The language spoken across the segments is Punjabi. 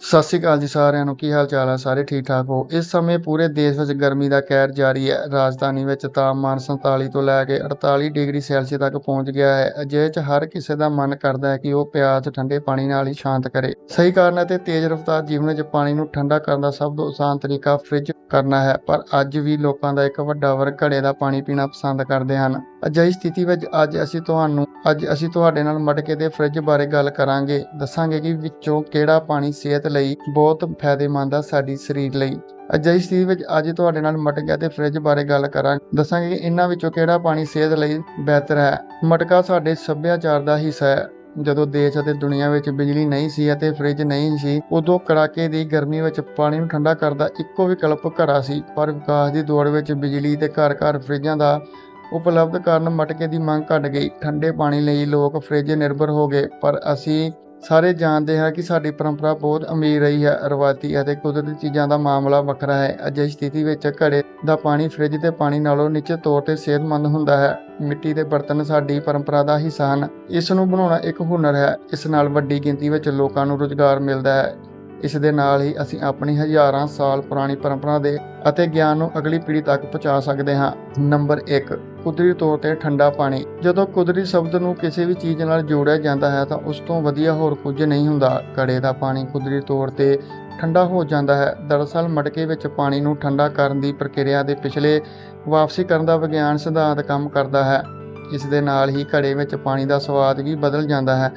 ਸਤਿ ਸ਼੍ਰੀ ਅਕਾਲ ਜੀ ਸਾਰਿਆਂ ਨੂੰ, ਕੀ ਹਾਲ ਚਾਲ ਹੈ ਸਾਰੇ ਠੀਕ ਠਾਕ ਹੋ? ਇਸ ਸਮੇਂ ਪੂਰੇ ਦੇਸ਼ ਵਿੱਚ ਗਰਮੀ ਦਾ ਕਹਿਰ ਜਾਰੀ ਹੈ। ਰਾਜਧਾਨੀ ਵਿੱਚ ਤਾਪਮਾਨ 47 ਤੋਂ ਲੈ ਕੇ 48 ਡਿਗਰੀ ਸੈਲਸੀਅਸ ਤੱਕ ਪਹੁੰਚ ਗਿਆ ਹੈ। ਅਜਿਹੇ 'ਚ ਹਰ ਕਿਸੇ ਦਾ ਮਨ ਕਰਦਾ ਹੈ ਕਿ ਉਹ ਪਿਆਸ ਠੰਡੇ ਪਾਣੀ ਨਾਲ ਹੀ ਸ਼ਾਂਤ ਕਰੇ। ਸਹੀ ਕਾਰਨ ਅਤੇ ਤੇਜ਼ ਰਫ਼ਤਾਰ ਜੀਵਨ ਵਿੱਚ ਪਾਣੀ ਨੂੰ ਠੰਡਾ ਕਰਨ ਦਾ ਸਭ ਤੋਂ ਆਸਾਨ ਤਰੀਕਾ ਫ੍ਰਿਜ ਕਰਨਾ ਹੈ। ਪਰ ਅੱਜ ਵੀ ਲੋਕਾਂ ਦਾ ਇੱਕ ਵੱਡਾ ਵਰਗ ਘੜੇ ਦਾ ਪਾਣੀ ਪੀਣਾ ਪਸੰਦ ਕਰਦੇ ਹਨ। ਅਜਿਹੀ ਸਥਿਤੀ ਵਿੱਚ ਅੱਜ ਅਸੀਂ ਤੁਹਾਨੂੰ, ਅੱਜ ਅਸੀਂ ਤੁਹਾਡੇ ਨਾਲ ਮਟਕੇ ਦੇ ਫ੍ਰਿਜ ਬਾਰੇ ਗੱਲ ਕਰਾਂਗੇ। ਦੱਸਾਂਗੇ ਕਿ ਵਿੱਚੋਂ ਕਿਹੜਾ ਪਾਣੀ ਸਿਹਤ ਲਈ ਬਹੁਤ ਫਾਇਦੇਮੰਦ ਆ ਸਾਡੀ ਸਰੀਰ ਲਈ। ਅਜਿਹੀ ਸਥਿਤੀ ਵਿੱਚ ਅੱਜ ਤੁਹਾਡੇ ਨਾਲ ਮਟਕਿਆਂ ਤੇ ਫ੍ਰਿਜ ਬਾਰੇ ਗੱਲ ਕਰਾਂਗੇ। ਦੱਸਾਂਗੇ ਕਿ ਇਹਨਾਂ ਵਿੱਚੋਂ ਕਿਹੜਾ ਪਾਣੀ ਸਿਹਤ ਲਈ ਬਿਹਤਰ ਹੈ। ਮਟਕਾ ਸਾਡੇ ਸੱਭਿਆਚਾਰ ਦਾ ਹਿੱਸਾ ਹੈ। ਜਦੋਂ ਦੇਸ਼ ਅਤੇ ਦੁਨੀਆ ਵਿੱਚ ਬਿਜਲੀ ਨਹੀਂ ਸੀ ਅਤੇ ਫ੍ਰਿਜ ਨਹੀਂ ਸੀ, ਉਦੋਂ ਕੜਾਕੇ ਦੀ ਗਰਮੀ ਵਿੱਚ ਪਾਣੀ ਨੂੰ ਠੰਡਾ ਕਰਦਾ ਇੱਕੋ ਵਿਕਲਪ ਘੜਾ ਸੀ। ਪਰ ਵਿਕਾਸ ਦੀ ਦੌੜ ਵਿੱਚ ਬਿਜਲੀ ਤੇ ਘਰ-ਘਰ ਫ੍ਰਿਜਾਂ ਦਾ ਉਪਲਬਧ ਕਾਰਨ ਮਟਕੇ ਦੀ ਮੰਗ ਘਟ ਗਈ। ਠੰਡੇ ਪਾਣੀ ਲਈ ਲੋਕ ਫ੍ਰਿਜ ਨਿਰਭਰ ਹੋ ਗਏ। ਪਰ ਅਸੀਂ ਸਾਰੇ ਜਾਣਦੇ ਹਾਂ ਕਿ ਸਾਡੀ ਪਰੰਪਰਾ ਬਹੁਤ ਅਮੀਰ ਰਹੀ ਹੈ, ਰਵਾਇਤੀ ਅਤੇ ਕੁਦਰਤੀ ਚੀਜ਼ਾਂ ਦਾ ਮਾਮਲਾ ਵੱਖਰਾ ਹੈ। ਅਜਿਹੀ ਸਥਿਤੀ ਵਿੱਚ ਘੜੇ ਦਾ ਪਾਣੀ ਫ੍ਰਿਜ ਦੇ ਪਾਣੀ ਨਾਲੋਂ ਨਿਸ਼ਚਿਤ ਤੌਰ ਤੇ ਸਿਹਤਮੰਦ ਹੁੰਦਾ ਹੈ। ਮਿੱਟੀ ਦੇ ਬਰਤਨ ਸਾਡੀ ਪਰੰਪਰਾ ਦਾ ਹਿੱਸਾ ਹਨ। ਇਸ ਨੂੰ ਬਣਾਉਣਾ ਇੱਕ ਹੁਨਰ ਹੈ। ਇਸ ਨਾਲ ਵੱਡੀ ਗਿਣਤੀ ਵਿੱਚ ਲੋਕਾਂ ਨੂੰ ਰੁਜ਼ਗਾਰ ਮਿਲਦਾ ਹੈ। ਇਸ ਦੇ ਨਾਲ ਹੀ ਅਸੀਂ ਆਪਣੀ ਹਜ਼ਾਰਾਂ ਸਾਲ ਪੁਰਾਣੀ ਪਰੰਪਰਾ ਦੇ ਅਤੇ ਗਿਆਨ ਨੂੰ ਅਗਲੀ ਪੀੜ੍ਹੀ ਤੱਕ ਪਹੁੰਚਾ ਸਕਦੇ ਹਾਂ। ਨੰਬਰ 1 ਕੁਦਰਤੀ ਤੌਰ ਤੇ ਠੰਡਾ ਪਾਣੀ। ਜਦੋਂ ਕੁਦਰਤੀ ਸ਼ਬਦ ਨੂੰ ਕਿਸੇ ਵੀ ਚੀਜ਼ ਨਾਲ ਜੋੜਿਆ ਜਾਂਦਾ ਹੈ, ਤਾਂ ਉਸ ਤੋਂ ਵਧੀਆ ਹੋਰ ਕੁਝ ਨਹੀਂ ਹੁੰਦਾ। ਘੜੇ ਦਾ ਪਾਣੀ ਕੁਦਰਤੀ ਤੌਰ ਤੇ ਠੰਡਾ ਹੋ ਜਾਂਦਾ ਹੈ। ਦਰਅਸਲ, ਮਟਕੇ ਵਿੱਚ ਪਾਣੀ ਨੂੰ ਠੰਡਾ ਕਰਨ ਦੀ ਪ੍ਰਕਿਰਿਆ ਦੇ ਪਿਛਲੇ ਵਾਪਸੀ ਕਰਨ ਦਾ ਵਿਗਿਆਨ ਸਿਧਾਂਤ ਕੰਮ ਕਰਦਾ ਹੈ। ਇਸ ਦੇ ਨਾਲ ਹੀ ਘੜੇ ਵਿੱਚ ਪਾਣੀ ਦਾ ਸਵਾਦ ਵੀ ਬਦਲ ਜਾਂਦਾ ਹੈ।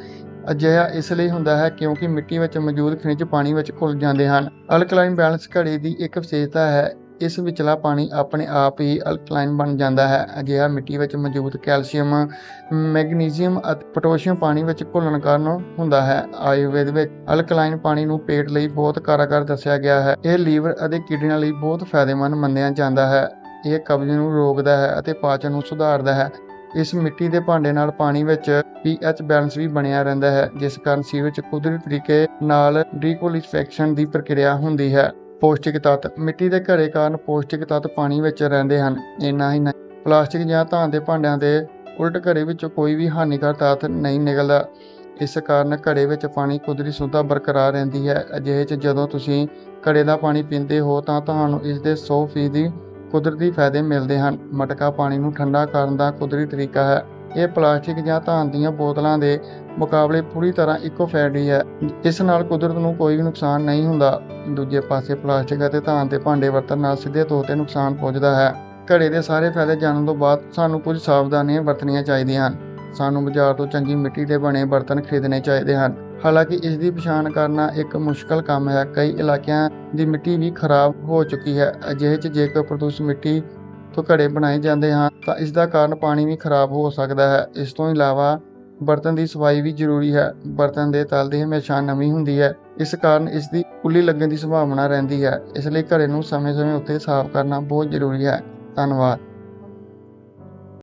ਅਜਿਹਾ ਇਸ ਲਈ ਹੁੰਦਾ ਹੈ ਕਿਉਂਕਿ ਮਿੱਟੀ ਵਿੱਚ ਮੌਜੂਦ ਖਣਿਜ ਪਾਣੀ ਵਿੱਚ ਘੁਲ ਜਾਂਦੇ ਹਨ। ਅਲਕਲਾਈਨ ਬੈਲੈਂਸ ਘੜੇ ਦੀ ਇੱਕ ਵਿਸ਼ੇਸ਼ਤਾ ਹੈ। ਇਸ ਵਿਚਲਾ ਪਾਣੀ ਆਪਣੇ ਆਪ ਹੀ ਅਲਕਲਾਈਨ ਬਣ ਜਾਂਦਾ ਹੈ। ਅਜਿਹਾ ਮਿੱਟੀ ਵਿੱਚ ਮੌਜੂਦ ਕੈਲਸ਼ੀਅਮ ਮੈਗਨੀਸ਼ੀਅਮ ਅਤੇ ਪੋਟਾਸ਼ੀਅਮ ਪਾਣੀ ਵਿੱਚ ਘੁਲਣ ਕਾਰਨ ਹੁੰਦਾ ਹੈ। ਆਯੁਰਵੇਦ ਵਿੱਚ ਅਲਕਲਾਈਨ ਪਾਣੀ ਨੂੰ ਪੇਟ ਲਈ ਬਹੁਤ ਕਾਰਗਰ ਦੱਸਿਆ ਗਿਆ ਹੈ। ਇਹ ਲੀਵਰ ਅਤੇ ਕਿਡਨੀਆਂ ਲਈ ਬਹੁਤ ਫਾਇਦੇਮੰਦ ਮੰਨਿਆ ਜਾਂਦਾ ਹੈ। ਇਹ ਕਬਜ਼ ਨੂੰ ਰੋਕਦਾ ਹੈ ਅਤੇ ਪਾਚਨ ਨੂੰ ਸੁਧਾਰਦਾ ਹੈ। ਇਸ ਮਿੱਟੀ ਦੇ ਭਾਂਡੇ ਨਾਲ ਪਾਣੀ ਵਿੱਚ pH ਬੈਲੈਂਸ ਵੀ ਬਣਿਆ ਰਹਿੰਦਾ ਹੈ, ਜਿਸ ਕਾਰਨ ਸੀ ਵਿੱਚ ਕੁਦਰਤੀ ਤਰੀਕੇ ਨਾਲ ਡੀਕੋਲਿਫੈਕਸ਼ਨ ਦੀ ਪ੍ਰਕਿਰਿਆ ਹੁੰਦੀ ਹੈ। ਪੌਸ਼ਟਿਕ ਤੱਤ। ਮਿੱਟੀ ਦੇ ਘੜੇ ਕਾਰਨ ਪੌਸ਼ਟਿਕ ਤੱਤ ਪਾਣੀ ਵਿੱਚ ਰਹਿੰਦੇ ਹਨ। ਇੰਨਾ ਹੀ ਨਹੀਂ, ਪਲਾਸਟਿਕ ਜਾਂ ਧਾਨ ਦੇ ਭਾਂਡਿਆਂ ਦੇ ਉਲਟ ਘੜੇ ਵਿੱਚੋਂ ਕੋਈ ਵੀ ਹਾਨੀਕਾਰਕ ਤੱਤ ਨਹੀਂ ਨਿਕਲਦਾ। ਇਸ ਕਾਰਨ ਘੜੇ ਵਿੱਚ ਪਾਣੀ ਕੁਦਰਤੀ ਸੁੱਧਾ ਬਰਕਰਾਰ ਰਹਿੰਦੀ ਹੈ। ਅਜਿਹੇ 'ਚ ਜਦੋਂ ਤੁਸੀਂ ਘੜੇ ਦਾ ਪਾਣੀ ਪੀਂਦੇ ਹੋ, ਤਾਂ ਤੁਹਾਨੂੰ ਇਸ ਦੇ 100% ਕੁਦਰਤੀ ਫਾਇਦੇ ਮਿਲਦੇ ਹਨ। ਮਟਕਾ ਪਾਣੀ ਨੂੰ ਠੰਡਾ ਕਰਨ ਦਾ ਕੁਦਰਤੀ ਤਰੀਕਾ ਹੈ। ਇਹ ਪਲਾਸਟਿਕ ਜਾਂ ਧਾਨ ਦੀਆਂ ਬੋਤਲਾਂ ਦੇ ਮੁਕਾਬਲੇ ਪੂਰੀ ਤਰ੍ਹਾਂ ਇਕੋ ਫ੍ਰੈਂਡਲੀ ਹੈ ਇਸ ਨਾਲ ਕੁਦਰਤ ਨੂੰ ਕੋਈ ਵੀ ਨੁਕਸਾਨ ਨਹੀਂ ਹੁੰਦਾ। ਦੂਜੇ ਪਾਸੇ ਪਲਾਸਟਿਕ ਅਤੇ ਧਾਨ ਦੇ ਭਾਂਡੇ ਵਰਤਣ ਨਾਲ ਸਿੱਧੇ ਤੌਰ ਤੇ ਨੁਕਸਾਨ ਪਹੁੰਚਦਾ ਹੈ। ਘੜੇ ਦੇ ਸਾਰੇ ਫਾਇਦੇ ਜਾਣਨ ਤੋਂ ਬਾਅਦ ਸਾਨੂੰ ਕੁਝ ਸਾਵਧਾਨੀਆਂ ਵਰਤਣੀਆਂ ਚਾਹੀਦੀਆਂ ਹਨ। ਸਾਨੂੰ ਬਾਜ਼ਾਰ ਤੋਂ ਚੰਗੀ ਮਿੱਟੀ ਦੇ ਬਣੇ ਬਰਤਨ ਖਰੀਦਣੇ ਚਾਹੀਦੇ ਹਨ। ਹਾਲਾਂਕਿ ਇਸ ਦੀ ਪਛਾਣ ਕਰਨਾ ਇੱਕ ਮੁਸ਼ਕਲ ਕੰਮ ਹੈ। ਕਈ ਇਲਾਕਿਆਂ ਦੀ ਮਿੱਟੀ ਵੀ ਖਰਾਬ ਹੋ ਚੁੱਕੀ ਹੈ। ਅਜਿਹੇ 'ਚ ਜੇਕਰ ਪ੍ਰਦੂਸ਼ਿਤ ਮਿੱਟੀ ਤੋਂ ਘੜੇ ਬਣਾਏ ਜਾਂਦੇ ਹਨ ਤਾਂ ਇਸ ਦਾ ਕਾਰਨ ਪਾਣੀ ਵੀ ਖਰਾਬ ਹੋ ਸਕਦਾ ਹੈ। ਇਸ ਤੋਂ ਇਲਾਵਾ ਬਰਤਨ ਦੀ ਸਫ਼ਾਈ ਵੀ ਜ਼ਰੂਰੀ ਹੈ। ਬਰਤਨ ਦੇ ਤਲ ਦੀ ਹਮੇਸ਼ਾ ਨਮੀ ਹੁੰਦੀ ਹੈ। ਇਸ ਕਾਰਨ ਇਸ ਦੀ ਕੁੱਲੀ ਲੱਗਣ ਦੀ ਸੰਭਾਵਨਾ ਰਹਿੰਦੀ ਹੈ। ਇਸ ਲਈ ਘੜੇ ਨੂੰ ਸਮੇਂ-ਸਮੇਂ ਉੱਤੇ ਸਾਫ਼ ਕਰਨਾ ਬਹੁਤ ਜ਼ਰੂਰੀ ਹੈ। ਧੰਨਵਾਦ।